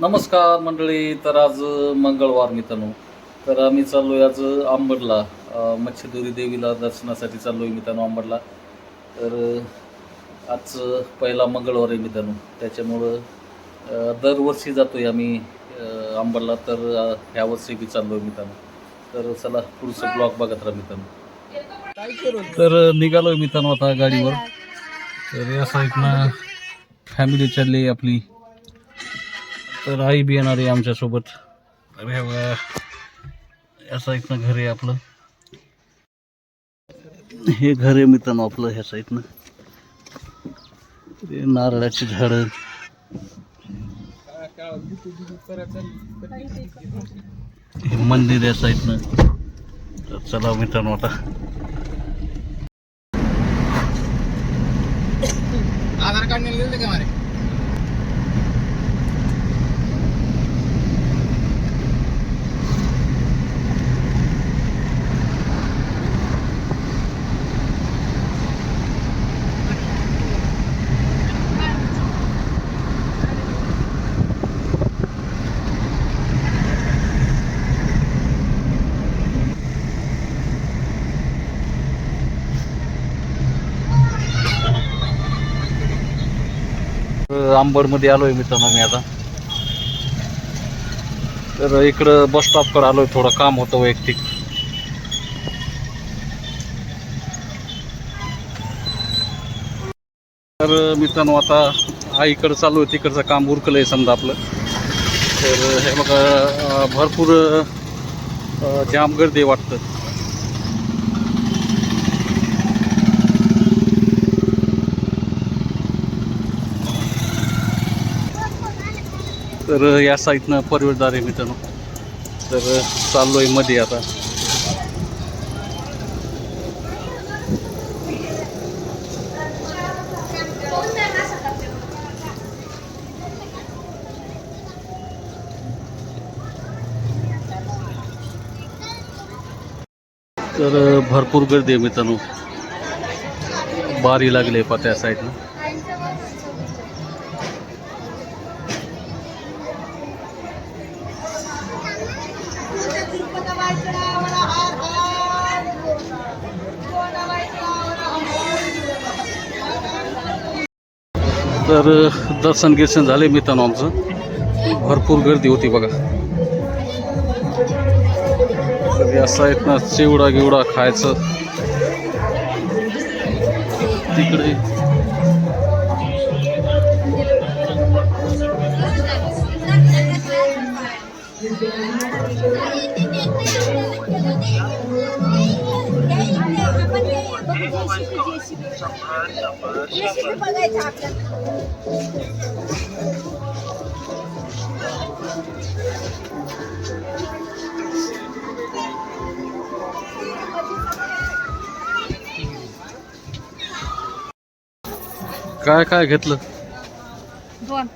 नमस्कार मंडळी तर आज मंगळवार मित्रांनो. तर आम्ही चाललोय आज आंबडला मच्छदुरी देवीला दर्शनासाठी चाललोय मित्रांनो आंबडला तर आज पहिला मंगळवार आहे मित्रांनो. त्याच्यामुळं दरवर्षी दरवर्षी जातोय आम्ही आंबडला तर ह्या वर्षी बी चाललोय मित्रांनो. तर चला पुढचं ब्लॉग बघत राहा मित्रांनो. तर निघालोय मित्रांनो आता गाडीवर. तर या साईडनं फॅमिली चालली आपली तर आई बी येणार आहे आमच्यासोबत. तर हे बघा, या साईडनं घर आहे आपलं. हे घर आहे मित्रांनो आपलं ह्या साईडनं ते नारळाची झाडं. हे मंदिर या साईडनं तर चला मित्रांनो आता. आधार कार्ड नेलेलं का मारे? अंबरमध्ये आलोय मित्रांनो मी आता. तर इकडं बस स्टॉपकडे आलोय थोडं काम होतं वैयक्तिक. तर मित्रांनो आता हा इकडं चालू आहे तिकडचं काम उरकलं आहे समजा आपलं. तर हे बघा भरपूर जाम गर्दी आहे वाटतं. तर या साईडनं परवेळदार आहे मित्रांनो. तर आहे मध्ये आता. तर भरपूर गर्दी आहे मित्रांनो. बारी लागली आहे पा त्या साईडनं. तर दर्शन गिर्शन झाले मित्रांनो आमचं. भरपूर गर्दी होती बघा. तर या साईडनं चिवडा गिवडा खायचं. तिकडे बघायचं आपल्याला काय काय घेतलं? दोन.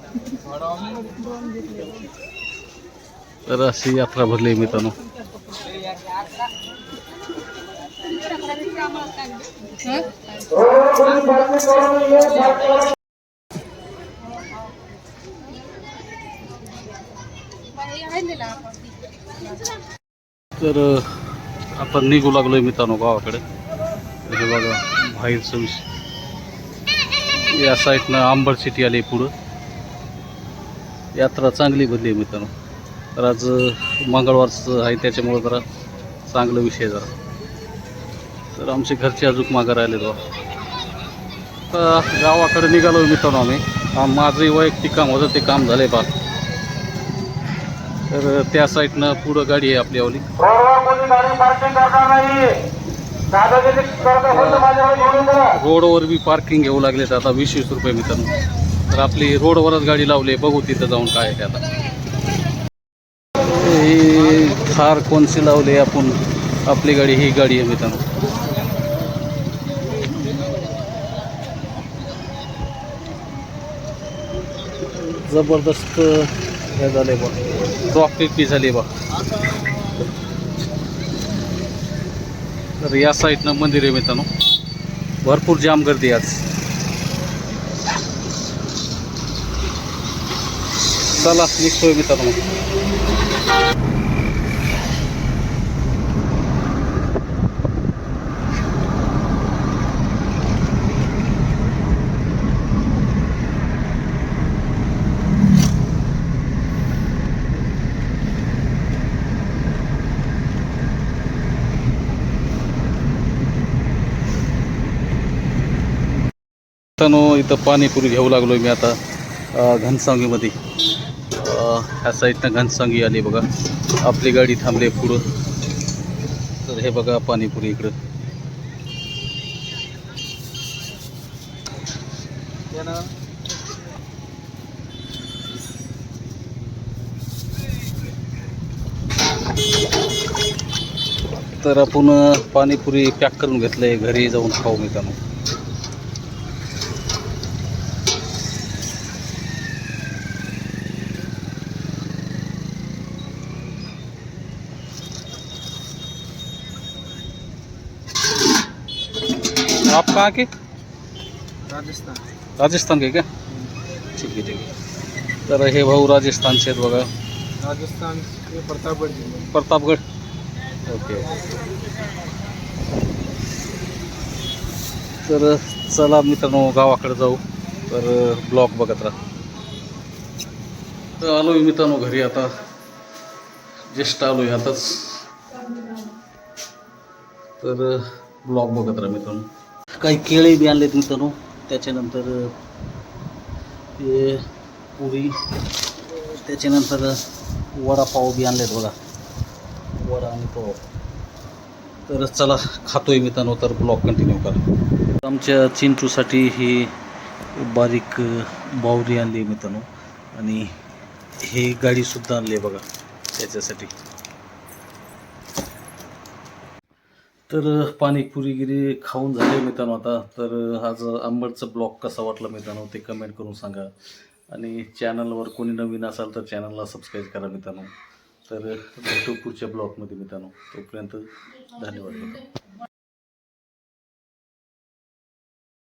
तर अशी यात्रा भरली मित्रांनो. तर आपण निघू लागलोय मित्रांनो गावाकडे. हे बघा बाहेर विषय या साईडनं आंबड सिटी आली पुढं. यात्रा चांगली भरली आहे मित्रांनो. तर आज मंगळवारचं आहे त्याच्यामुळं जरा चांगला विषय जरा. तर आमचे घरचे अजून मागं राहिले बा तर गावाकडे निघालो मित्रांनो आम्ही. माझंही वैयक्तिक काम होतं ते काम झालंय बा तर त्या साईडनं पुढं गाडी आहे आपली आवली. रोडवर बी पार्किंग घेऊ लागले तर आता वीस वीस रुपये मित्रांनो. तर आपली रोडवरच गाडी लावली आहे. बघू तिथं जाऊन काय आहे ते आता. ही थार कोणची लावली आपण? आपली गाडी ही गाडी आहे मित्रांनो. जबरदस्त हे झाले बा बी झाली बा तर या साईडनं मंदिर आहे मित्रांनो. भरपूर जाम गर्दी आज. चला निघतोय मित्रांनो. मित्रांनो इथं पाणीपुरी घेऊ लागलो मी आता घनसांगीमध्ये घनसावंगीमध्ये. ह्या साईडनं घनसावंगी आली बघा. आपली गाडी थांबली आहे पुढं. तर हे बघा पाणीपुरी इकडं. तर आपण पाणीपुरी पॅक करून घेतलंय घरी जाऊन खाऊ मित्रांनो. आप कहाँ के? राजस्थान। राजस्थान के क्या? ठीक आहे ठीक आहे तर हे भाऊ राजस्थानचे आहेत बघा. राजस्थान के प्रतापगढ़ जिले प्रतापगड? ओके. तर चला मित्रांनो गावाकडे जाऊ. तर ब्लॉग बघत राहा. तर आलो मित्रांनो घरी आता. जस्ट आलो आताच. तर ब्लॉग बघत राहा मित्रांनो. काही केळे बी आणलेत मित्रांनो. त्याच्यानंतर ते पुरी त्याच्यानंतर वडापाव बी आणलेत बघा. वडा आणि पाव. तर चला खातोय मित्रांनो तर ब्लॉग कंटिन्यू करा. आमच्या चिंटूसाठी ही बारीक बावरी आणली मित्रांनो. आणि ही गाडीसुद्धा आणली आहे बघा त्याच्यासाठी. तर पाणीपुरीगिरी खाऊन झाले मित्रांनो आता. तर आज आंबटचं ब्लॉग कसा वाटला मित्रांनो ते कमेंट करून सांगा. आणि चॅनलवर कोणी नवीन असाल तर चॅनलला सबस्क्राईब करा मित्रांनो. तर भेटू पुढच्या ब्लॉगमध्ये मित्रांनो. तोपर्यंत धन्यवाद. मित्रांनो